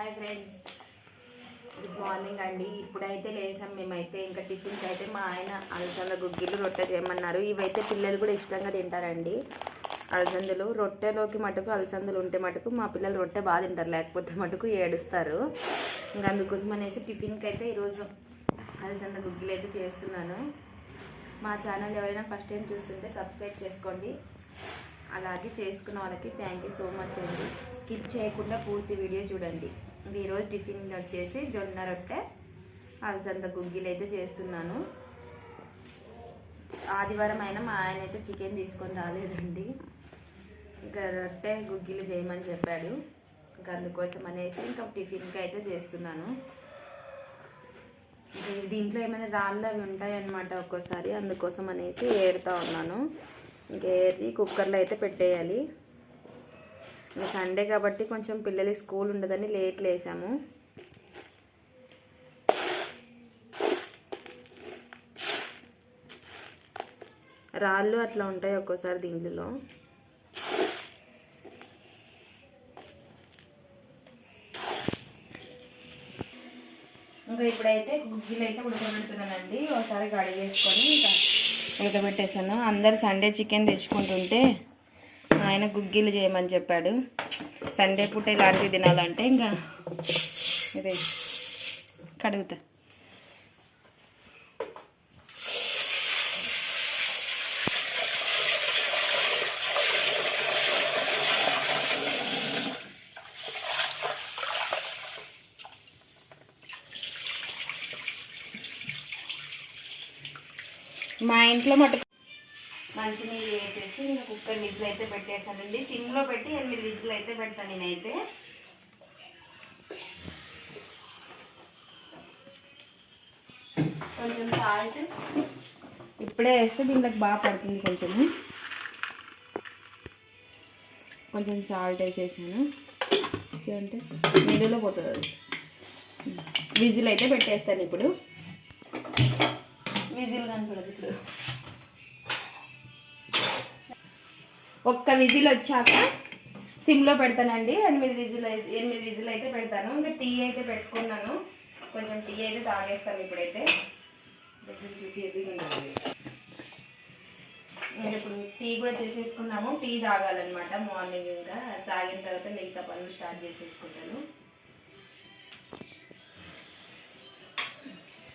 Hi friends good morning అండి. ఇప్పుడైతే లేసాం. మేమైతే ఇంకా టిఫిన్స్ అయితే మా ఆయన అలసంద గుగ్గిలు రొట్టె చేయమన్నారు. ఇవైతే పిల్లలు కూడా ఇష్టంగా తింటారండి. అలసందలు రొట్టెలోకి మటుకు అలసందలు ఉంటే మటుకు మా పిల్లలు రొట్టె బాగా తింటారు. లేకపోతే మటుకు ఏడుస్తారు. ఇంకా అందుకోసం అనేసి టిఫిన్కి అయితే ఈరోజు అలసంద గుగ్గిలు అయితే చేస్తున్నాను. మా ఛానల్ ఎవరైనా ఫస్ట్ టైం చూస్తుంటే సబ్స్క్రైబ్ చేసుకోండి. అలాగే చేసుకున్న వాళ్ళకి థ్యాంక్ యూ సో మచ్ అండి. స్కిప్ చేయకుండా పూర్తి వీడియో చూడండి. ఈరోజు టిఫిన్ వచ్చేసి జొన్న రొట్టె అలసంద గుగ్గిలు అయితే చేస్తున్నాను. ఆదివారం అయినా మా ఆయన అయితే చికెన్ తీసుకొని రాలేదండి. ఇంకా రొట్టె గుగ్గిలు చేయమని చెప్పాడు. ఇంకా అందుకోసం అనేసి ఇంకా టిఫిన్కి అయితే చేస్తున్నాను. దీంట్లో ఏమైనా రాళ్ళు అవి ఉంటాయన్నమాట ఒక్కోసారి అందుకోసం అనేసి ఏడుతూ ఉన్నాను. ఇంకా ఏరి కుక్కర్లో అయితే పెట్టేయాలి. సండే కాబట్టి కొంచెం పిల్లలకి స్కూల్ ఉండదని లేట్ లేసాము. రాళ్ళు అట్లా ఉంటాయి ఒక్కోసారి దీంట్లో ఇంకా ఇప్పుడైతే గుగ్గిలు అయితే ఉడకబెడుతున్నానండి. ఒకసారి కడిగేసుకొని ఇంకా ఉడకబెట్టేసాను. అందరు సండే చికెన్ తెచ్చుకుంటుంటే ఆయన గుగ్గిలు చేయమని చెప్పాడు. సండే పూట ఇలాంటివి తినాలంటే ఇంకా ఇది కడుగుతా. మా ఇంట్లో మటుకు మంచినీళ్ళు వేసేసి నేను కుక్కర్ విజిల్ అయితే పెట్టేసానండి సిమ్లో పెట్టి ఎనిమిది విజిల్ అయితే పెడతాను నేనైతే. కొంచెం సాల్ట్. ఇప్పుడే వేస్తే దీంట్లోకి బాగా పడుతుంది కొంచెం కొంచెం సాల్ట్ వేసేసాను. అంటే నీళ్ళలో పోతుంది అది. విజిల్ అయితే పెట్టేస్తాను ఇప్పుడు. విజిల్ కనపడదు ఇప్పుడు. ఒక్క విజిల్ వచ్చాక సిమ్లో పెడతానండి. ఎనిమిది విజిల్ అయితే ఎనిమిది విజిల్ అయితే పెడతాను. ఇంకా టీ అయితే పెట్టుకున్నాను. కొంచెం టీ అయితే తాగేస్తాను ఇప్పుడైతే. దగ్గర ఇప్పుడు టీ కూడా చేసేసుకున్నాము. టీ తాగాలన్నమాట. మార్నింగ్ ఇంకా తాగిన తర్వాత మిగతా పనులు స్టార్ట్ చేసేసుకుంటాను.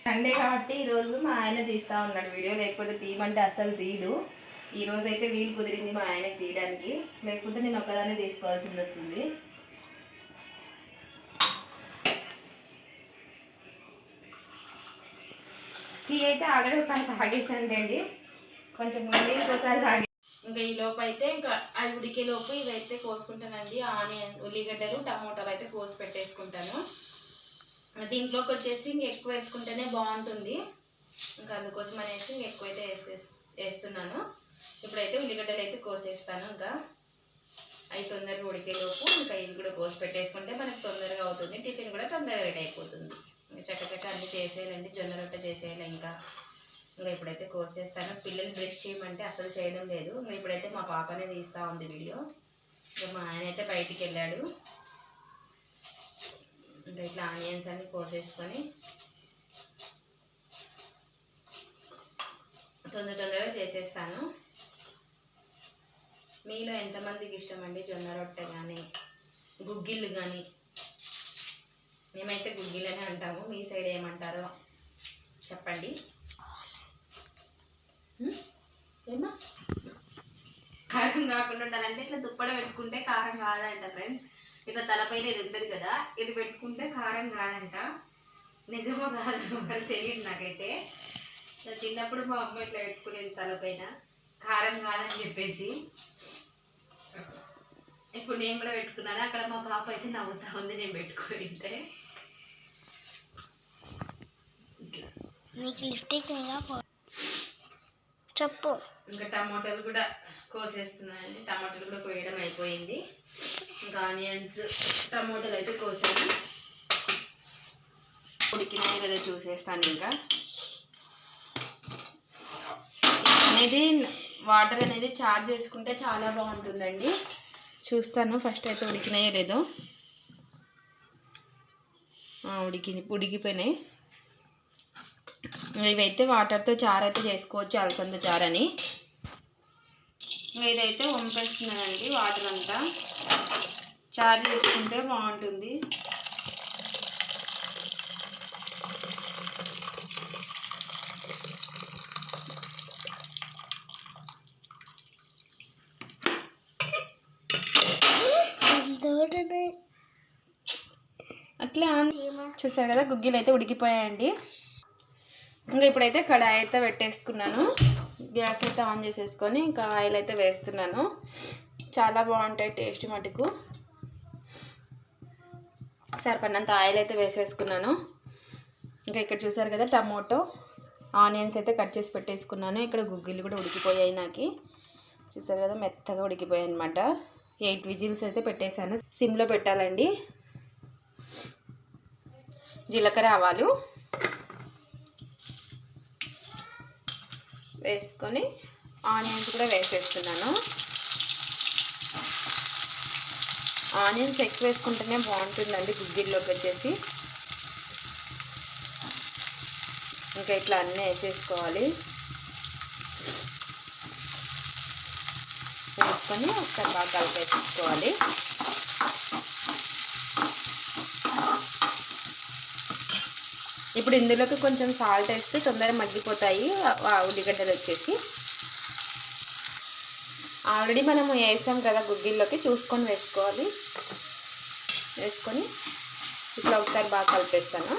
సండే కాబట్టి ఈరోజు మా ఆయన తీస్తా ఉన్నాడు వీడియో. లేకపోతే తీయమంటే అసలు తీయడు. ఈ రోజు అయితే వీలు కుదిరింది మా ఆయనకి తీయడానికి. లేకపోతే నేను ఒక్కదాన్ని తీసుకోవాల్సింది వస్తుంది. టీ అయితే ఆల్రెడీ ఒకసారి తాగేసానండి కొంచెం ముందు ఇంకోసారి తాగే ఇంకా ఈ లోపు అయితే ఇంకా అవి ఉడికే లోపు ఇవైతే కోసుకుంటానండి. ఆనియన్ ఉల్లిగడ్డలు టమోటాలు అయితే కోసి పెట్టేసుకుంటాను. దీంట్లోకి వచ్చేసి ఇంక ఎక్కువ వేసుకుంటేనే బాగుంటుంది. ఇంకా అందుకోసం అనేసి ఎక్కువ అయితే వేసే వేస్తున్నాను. ఇప్పుడైతే ఉల్లిగడ్డలు అయితే కోసేస్తాను ఇంకా. అవి తొందరగా ఉడికేలోపు ఇంకా ఇవి కూడా కోసి పెట్టేసుకుంటే మనకి తొందరగా అవుతుంది. టిఫిన్ కూడా తొందరగా రెడీ అయిపోతుంది. చక్క చక్క అన్నీ చేసేయాలండి. జొన్న రొట్టె చేసేయాలి ఇంకా. ఇంకా ఇప్పుడైతే కోసేస్తాను. పిల్లలు బ్రష్ చేయమంటే అసలు చేయడం లేదు. ఇంకా ఇప్పుడైతే మా పాపనే తీస్తూ ఉంది వీడియో. ఇంకా మా ఆయన అయితే బయటికి వెళ్ళాడు. ఇంకా ఇట్లా ఆనియన్స్ అన్నీ కోసేసుకొని తొందర తొందరగా చేసేస్తాను. మీలో ఎంతమందికి ఇష్టం అండి జొన్న రొట్టె కానీ గుగ్గిళ్ళు కానీ మేమైతే గుగ్గిళ్ళనే అంటాము. మీ సైడ్ ఏమంటారో చెప్పండి? ఏమా కారం కాకుండా ఉండాలంటే ఇట్లా దుప్పడ పెట్టుకుంటే కారం కాదంట ఫ్రెండ్స్. ఇక తలపైన ఇది ఉంటుంది కదా ఇది పెట్టుకుంటే కారం కాదంట. నిజమో కాదో మరి తెలియదు నాకైతే. నా చిన్నప్పుడు మా అమ్మ ఇట్లా పెట్టుకునేది తలపైన. కారం కాదని చెప్పేసి. ఇప్పుడు నేను కూడా పెట్టుకున్నాను. అక్కడ మా పాప అయితే నవ్వుతా ఉంది నేను పెట్టుకుంటే. నీకు చెప్పు. ఇంకా టమాటాలు కూడా కోసేస్తున్నానండి టమాటాలు కూడా కోయడం అయిపోయింది. ఇంకా ఆనియన్స్ టమాటాలు అయితే కోసాను. ఉడికినాయి లేదా చూసేస్తాను ఇంకా. అనేది వాటర్ అనేది చార్జ్ చేసుకుంటే చాలా బాగుంటుందండి. చూస్తాను ఫస్ట్ అయితే ఉడికినాయో లేదో. ఉడికి ఉడికిపోయినాయి. ఇవైతే వాటర్తో చారు అయితే చేసుకోవచ్చు అలసంద చారని. అని ఇదైతే వంపేస్తున్నానండి వాటర్ అంతా. చారు చేసుకుంటే బాగుంటుంది. అట్లే అట్లా చూసారు కదా గుగ్గిలు అయితే ఉడికిపోయాయండి. ఇంకా ఇప్పుడైతే కడాయి అయితే పెట్టేసుకున్నాను. గ్యాస్ అయితే ఆన్ చేసేసుకొని ఇంకా ఆయిల్ అయితే వేస్తున్నాను. చాలా బాగుంటాయి టేస్ట్ మటుకు. సరిపడినంత ఆయిల్ అయితే వేసేసుకున్నాను. ఇంకా ఇక్కడ చూసారు కదా టమోటో ఆనియన్స్ అయితే కట్ చేసి పెట్టేసుకున్నాను. ఇక్కడ గుగ్గిలు కూడా ఉడికిపోయాయి నాకు. చూసారు కదా మెత్తగా ఉడికిపోయాయి అనమాట ఎయిట్ విజిల్స్ అయితే పెట్టేశాను. సిమ్లో పెట్టాలండి. జీలకర్ర ఆవాలు వేసుకొని ఆనియన్స్ కూడా వేసేస్తున్నాను. ఆనియన్స్ ఎక్కువ వేసుకుంటేనే బాగుంటుందండి గుజ్జీల్లోకి వచ్చేసి. ఇంకా ఇట్లా అన్నీ వేసేసుకోవాలి. వేసుకొని ఒకసారి బాగా కలిపేసుకోవాలి. ఇప్పుడు ఇందులోకి కొంచెం సాల్ట్ వేస్తే తొందరగా మగ్గిపోతాయి. ఉల్లిగడ్డలు వచ్చేసి. ఆల్రెడీ మనము వేసాం కదా గుగ్గిల్లోకి చూసుకొని వేసుకోవాలి. వేసుకొని ఇట్లా ఒకసారి బాగా కలిపేస్తాను.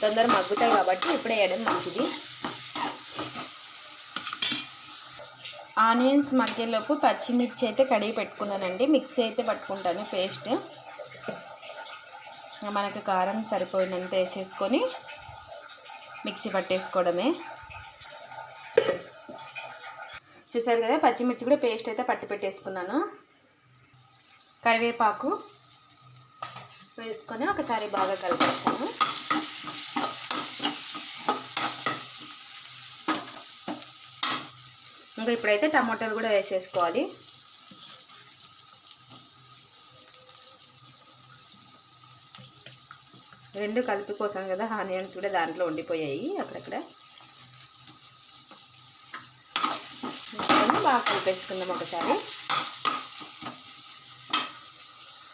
తొందర మగ్గుతాయి కాబట్టి ఇప్పుడే వేయడం మంచిది. ఆనియన్స్ మధ్యలోపు పచ్చిమిర్చి అయితే కడిగి పెట్టుకున్నానండి. మిక్సీ అయితే పట్టుకుంటాను పేస్ట్. మనకు కారం సరిపోయినంత వేసేసుకొని మిక్సీ పట్టేసుకోవడమే. చూసారు కదా పచ్చిమిర్చి కూడా పేస్ట్ అయితే పట్టి పెట్టేసుకున్నాను. కరివేపాకు వేసుకొని ఒకసారి బాగా కలిపేస్తాను. ఇంకా ఇప్పుడైతే టమాటాలు కూడా వేసేసుకోవాలి. రెండు కలిపి కోసం కదా ఆనియన్స్ కూడా దాంట్లో ఉండిపోయాయి అక్కడక్కడ. బాగా కలిపేసుకుందాం ఒకసారి.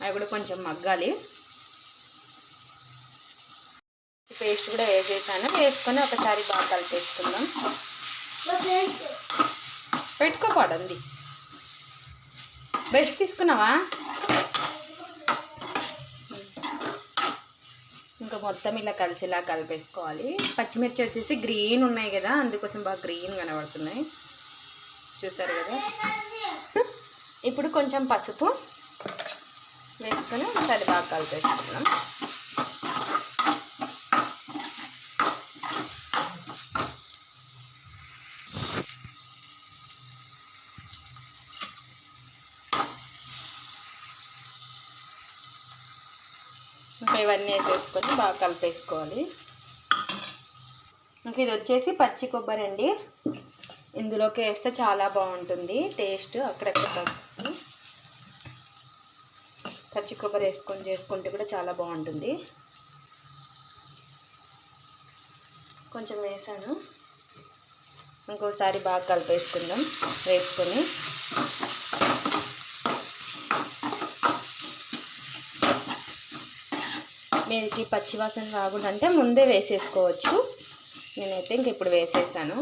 అవి కూడా కొంచెం మగ్గాలి. పేస్ట్ కూడా వేసేసాను. వేసుకొని ఒకసారి బాగా కలిపేసుకుందాం. పెట్టుకోపడండి బెస్ట్ తీసుకున్నావా? ఇంకా మొత్తం ఇలా కలిసేలా కలిపేసుకోవాలి. పచ్చిమిర్చి వచ్చేసి గ్రీన్ ఉన్నాయి కదా అందుకోసం బాగా గ్రీన్ కనబడుతున్నాయి. చూసారు కదా? ఇప్పుడు కొంచెం పసుపు వేసుకొని ఒకసారి బాగా కలిపేసుకున్నాం ఇవన్నీ వేసేసుకొని బాగా కలిపేసుకోవాలి. ఇంకా ఇది వచ్చేసి పచ్చి కొబ్బరి అండి. ఇందులోకి వేస్తే చాలా బాగుంటుంది టేస్ట్ అక్కడక్కడ పచ్చి కొబ్బరి వేసుకొని చేసుకుంటే కూడా చాలా బాగుంటుంది. కొంచెం వేసాను. ఇంకోసారి బాగా కలిపేసుకుందాం వేసుకొని. మీకు పచ్చివాసన రాకుండా అంటే ముందే వేసేసుకోవచ్చు. నేనైతే ఇంక ఇప్పుడు వేసేసాను.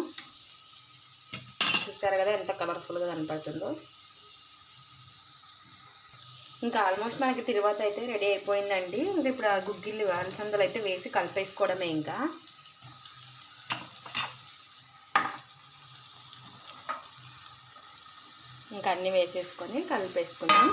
చూసారు కదా ఎంత కలర్ఫుల్గా కనపడుతుందో. ఇంకా ఆల్మోస్ట్ మనకి తిరువాత అయితే రెడీ అయిపోయిందండి. ఇంకా ఇప్పుడు ఆ గుగ్గిళ్ళు అలసందలు అయితే వేసి కలిపేసుకోవడమే ఇంకా. ఇంకా అన్నీ వేసేసుకొని కలిపేసుకున్నాం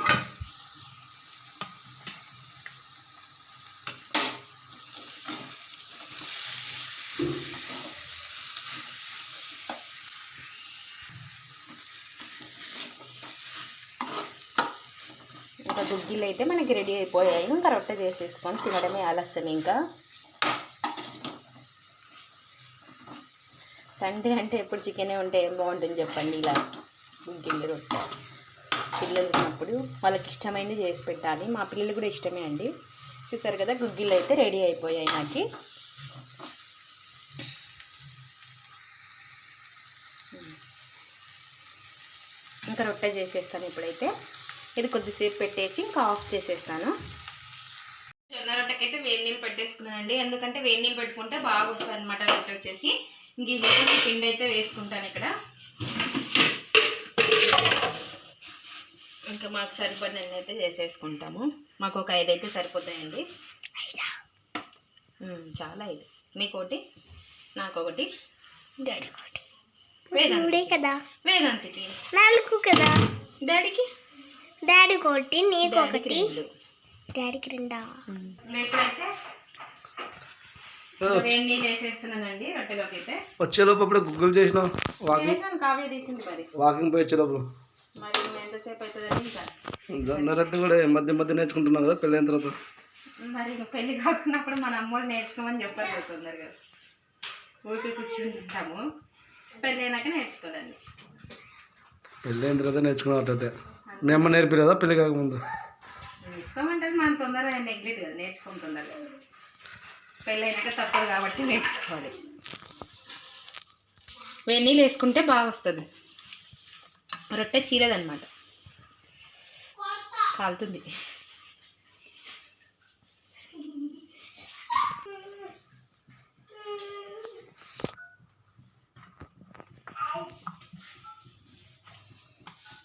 ఇంకా అయితే మనకి రెడీ అయిపోయాయి. ఇంకా రొట్టె చేసేసుకొని తినడమే ఆలస్యం ఇంకా. సండే అంటే ఎప్పుడు చికెనే ఉంటే ఏం బాగుంటుంది చెప్పండి ఇలా. గుగ్గిళ్ళు రొట్టె పిల్లలు ఉన్నప్పుడు వాళ్ళకి ఇష్టమైనది చేసి పెట్టాలి. మా పిల్లలు కూడా ఇష్టమే అండి. చూసారు కదా గుగ్గిళ్ళు అయితే రెడీ అయిపోయాయి నాకు. ఇంకా రొట్టె చేసేస్తాను ఇప్పుడైతే. ఇది కొద్దిసేపు పెట్టేసి ఇంకా ఆఫ్ చేసేస్తాను. జొన్న రొట్టెకైతే వేడి నీళ్ళు పెట్టేసుకున్నానండి. ఎందుకంటే వేడి నీళ్ళు పెట్టుకుంటే బాగా వస్తుంది అనమాట రొట్టె వచ్చేసి. ఇంక ఈ పిండి అయితే వేసుకుంటాను ఇక్కడ. ఇంకా మాకు సరిపడిన అయితే చేసేసుకుంటాము. మాకు ఒక ఐదు అయితే సరిపోతాయండి. చాలా ఐదు. మీకోటి నాకొకటి. డాడీ కోటి వేదాంతి మూడే కదా? వేదాంతికి. నాలుగు కదా? డాడీకి? డాడీ కోటి నీకు డాడీకి ఒకటి. రెండు. డాడీకి రెండా? వచ్చేలోపు అప్పుడే గుగ్గులు చేసినాం వాకింగ్? చేసాను కావ్య తీసింది మరి. వాకింగ్ పోయి వచ్చేలోపు. మరి నువ్వు ఎంతసేపు అవుతుందని ఇంకా. జొన్నరట్టు కూడా మధ్య మధ్య నేర్చుకుంటున్నావు కదా పెళ్ళైన తర్వాత. మరి ఇక పెళ్ళి కాకున్నప్పుడు మన అమ్మోళ్ళు నేర్చుకోమని చెప్పాలి కదా తొందరగా. ఊరికి కూర్చుంటాము పెళ్ళి అయినాక నేర్చుకోదండి పెళ్ళైన తర్వాత నేర్చుకున్నట్టయితే మీ అమ్మ నేర్పిలేదా పెళ్ళి కాకముందు? నేర్చుకోమంటే మనం తొందరగా నెగ్లెట్ కదా నేర్చుకోం తొందరగా. పెళ్ళి అయినాక తప్పదు కాబట్టి నేర్చుకోవాలి. వెన్నీళ్ళు వేసుకుంటే బాగా వస్తుంది. రొట్టె చీలదనమాట కాలుతుంది.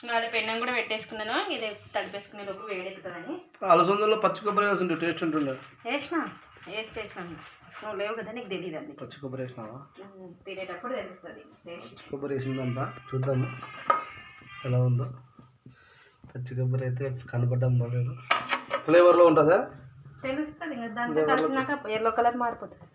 నాడు పెన్నం కూడా పెట్టేసుకున్నాను. ఇది తడిపేసుకునే లోపు వేడెక్కుతుందని. అలసందలో పచ్చి కొబ్బరి వేస్తుంటే టేస్ట్ ఉంటుండే. వేసినా? వేస్ట్ చేసినాను నువ్వు లేవు కదా నీకు తెలియదు అది పచ్చి కొబ్బరి వేసినావా? తినేటప్పుడు తెలుస్తుంది. పచ్చి కొబ్బరి వేసిందంట చూద్దాము. ఎలా ఉందో. పచ్చి కొబ్బరి అయితే కనపడడం బాగలేదు ఫ్లేవర్లో ఉంటుందా? తెలుస్తుంది దాంతో కలిసినాక ఎల్లో కలర్ మారిపోతుంది.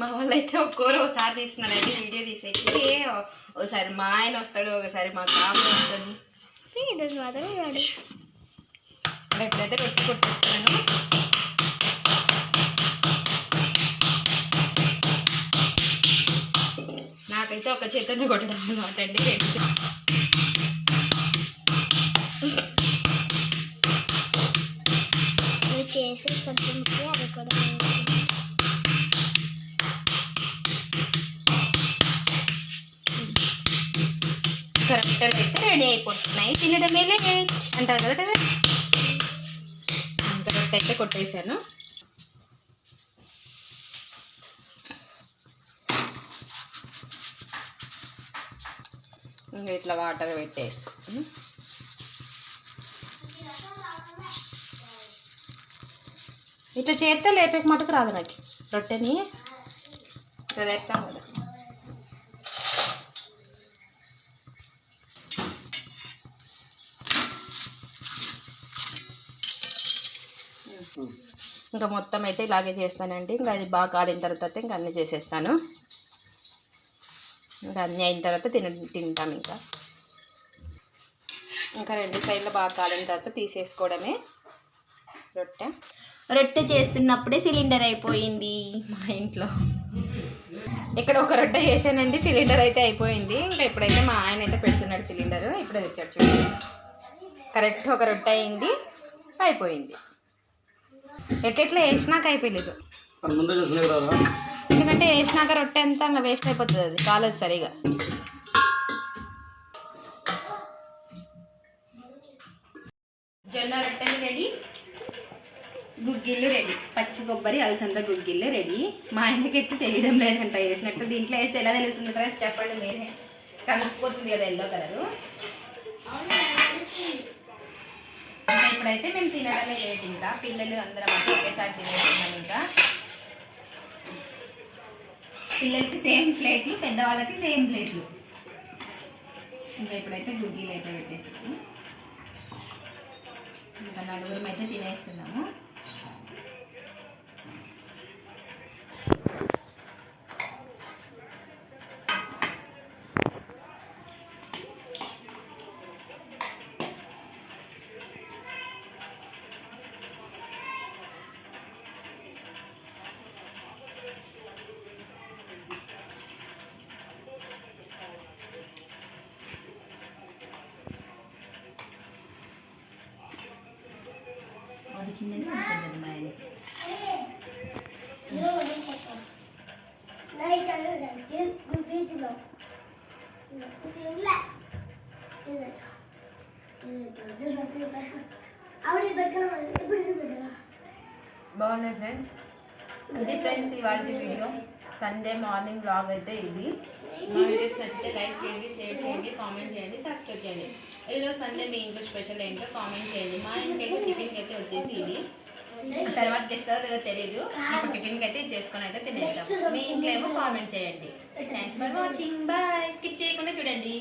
మా వాళ్ళు అయితే ఒక్కోరు ఒకసారి తీస్తున్నారండి వీడియో తీసేసి ఒకసారి మా ఆయన వస్తాడు ఒకసారి మా కాపు వస్తుంది ఎప్పుడైతే రొట్టె కొట్టిస్తున్నాను. నాకైతే ఒక చేతనే కొట్టడం అనమాట అండి రెండు చేసే సబ్జెక్ట్కి అది కూడా రొట్టెలు అయితే రెడీ అయిపోతున్నాయి. తినడమే లేట్. అంటారు కదా కదా? ఇంకా రొట్టె అయితే కొట్టేశాను. ఇంకా ఇట్లా వాటర్ పెట్టేసుకో ఇట్లా చేస్తే లేపేక మటుకు రాదు నాకు రొట్టెని. రేపుతాం కదా. ఇంకా మొత్తం అయితే ఇలాగే చేస్తానండి. ఇంకా అది బాగా కాలిన తర్వాత ఇంకా అన్నీ చేసేస్తాను. ఇంకా అన్నీ అయిన తర్వాత తిన తింటాం ఇంకా. ఇంకా రెండు సైడ్లు బాగా కాలిన తర్వాత తీసేసుకోవడమే. రొట్టె. రొట్టె చేస్తున్నప్పుడే సిలిండర్ అయిపోయింది మా ఇంట్లో. ఇక్కడ ఒక రొట్టె చేశానండి సిలిండర్ అయితే అయిపోయింది. ఇంకా ఇప్పుడైతే మా ఆయన అయితే పెడుతున్నాడు సిలిండర్. ఇప్పుడే తెచ్చాడు చూడండి కరెక్ట్ ఒక రొట్టె అయింది అయిపోయింది. ఎట్లెట్లా వేసినాక అయిపోయలేదు ఎందుకంటే వేసినాక రొట్టె అంతా ఇంకా వేస్ట్ అయిపోతుంది అది కాలేదు సరిగా. జొన్న రొట్టెలు రెడీ గుగ్గిళ్ళు రెడీ పచ్చి కొబ్బరి అలసంద గుగ్గిళ్ళు రెడీ. మా ఆయనకైతే తెలియడం లేదంట వేసినట్టు దీంట్లో వేస్తే ఎలా తెలుస్తుంది డ్రెస్ చెప్పండి మీరే. కలిసిపోతుంది కదా ఎల్లో కలరు ఇంకా ఇప్పుడైతే మేము తినడమే లేదు ఇంకా. పిల్లలు అందరం ఒకేసారి తినేస్తున్నాం ఇంకా. పిల్లలకి సేమ్ ప్లేట్లు పెద్దవాళ్ళకి సేమ్ ప్లేట్లు. ఇంకా ఇప్పుడైతే గుగ్గీలు అయితే పెట్టేసాము ఇంకా నలుగురం అయితే తినేస్తున్నాము. అది చిన్నది అది పెద్దది మా ఆయనకి బాగున్నాయి ఫ్రెండ్స్ ఇది ఫ్రెండ్స్ ఇవాళ వీడియో సండే మార్నింగ్ బ్లాగ్ అయితే ఇది. మా వీడియోస్ నచ్చితే లైక్ చేయండి షేర్ చేయండి కామెంట్ చేయండి సబ్స్క్రైబ్ చేయండి. ఈరోజు సండే మీ ఇంట్లో స్పెషల్ ఏంటో కామెంట్ చేయండి. మా ఇంటికి అయితే టిఫిన్కి అయితే వచ్చేసి ఇది. తర్వాత తెస్తారో లేదో తెలియదు ఇప్పుడు టిఫిన్కి అయితే ఇది చేసుకొని అయితే తినేస్తాం మీ ఇంట్లో ఏమో కామెంట్ చేయండి. Thanks for watching bye skip చేయకుండా చూడండి.